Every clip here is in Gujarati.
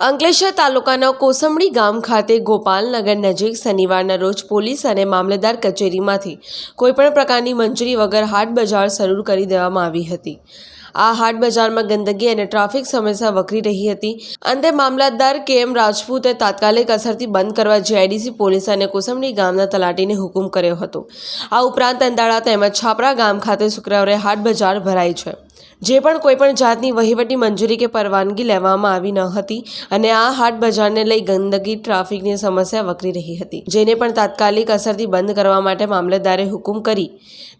અંકલેશ્વર તાલુકાના કોસંબડી ગામ ખાતે ગોપાલનગર નજીક શનિવારના રોજ પોલીસ અને મામલતદાર કચેરીમાંથી કોઈપણ પ્રકારની મંજૂરી વગર હાટ બજાર શરૂ કરી દેવામાં આવી હતી. આ હાટ બજારમાં ગંદકી અને ટ્રાફિક સમસ્યા વકરી રહી હતી. અંતે મામલતદાર કે એમ રાજપૂતે તાત્કાલિક અસરથી બંધ કરવા જીઆઈડીસી પોલીસ અને કોસંબડી ગામના તલાટીને હુકમ કર્યો હતો. આ ઉપરાંત અંદાળા તેમજ છાપરા ગામ ખાતે શુક્રવારે હાટ બજાર ભરાઈ છે. જે પણ કોઈપણ જાતની વહીવટી મંજૂરી કે પરવાનગી લેવામાં આવી ન હતી અને આ હાટ બજારને લઈ ગંદકી, ટ્રાફિકની સમસ્યા વકરી રહી હતી. જેને પણ તાત્કાલિક અસરથી બંધ કરવા માટે મામલતદારે હુકમ કરી,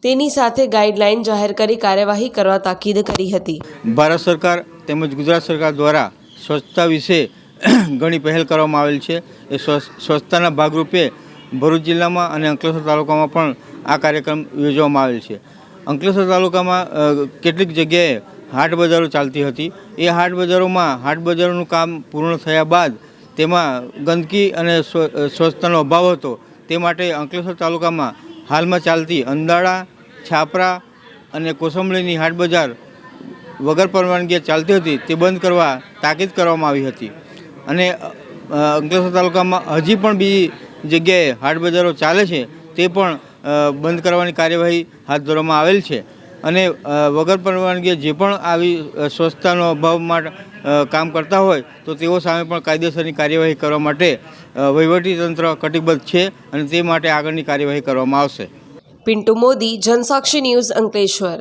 તેની સાથે ગાઈડલાઈન જાહેર કરી કાર્યવાહી કરવા તાકીદ કરી હતી. ભારત સરકાર તેમજ ગુજરાત સરકાર દ્વારા સ્વચ્છતા વિશે ઘણી પહેલ કરવામાં આવેલ છે. એ સ્વચ્છ- સ્વચ્છતાના ભાગરૂપે ભરૂચ જિલ્લામાં અને અંકલેશ્વર તાલુકામાં પણ આ કાર્યક્રમ યોજવામાં આવેલ છે. અંકલેશ્વર તાલુકામાં કેટલીક જગ્યાએ હાટ બજારો ચાલતી હતી. એ હાટ બજારોમાં, હાટ બજારોનું કામ પૂર્ણ થયા બાદ તેમાં ગંદકી અને સ્વ- સ્વચ્છતાનો અભાવ હતો. તે માટે અંકલેશ્વર તાલુકામાં હાલમાં ચાલતી અંદાળા, છાપરા અને કોસંબળીની હાટ બજાર વગર પરવાનગી ચાલતી હતી, તે બંધ કરવા તાકીદ કરવામાં આવી હતી. અને અંકલેશ્વર તાલુકામાં હજી પણ બીજી જગ્યાએ હાટ બજારો ચાલે છે, તે પણ બંધ કરવાની કાર્યવાહી હાથ ધરવામાં આવેલ છે. અને વગર પરવાનગીએ જે પણ આવી સ્વચ્છતાનો અભાવ માટે કામ કરતા હોય, તો તેઓ સામે પણ કાયદેસરની કાર્યવાહી કરવા માટે વહીવટીતંત્ર કટિબદ્ધ છે અને તે માટે આગળની કાર્યવાહી કરવામાં આવશે. પિન્ટુ મોદી, જનસાક્ષી ન્યૂઝ અંકલેશ્વર.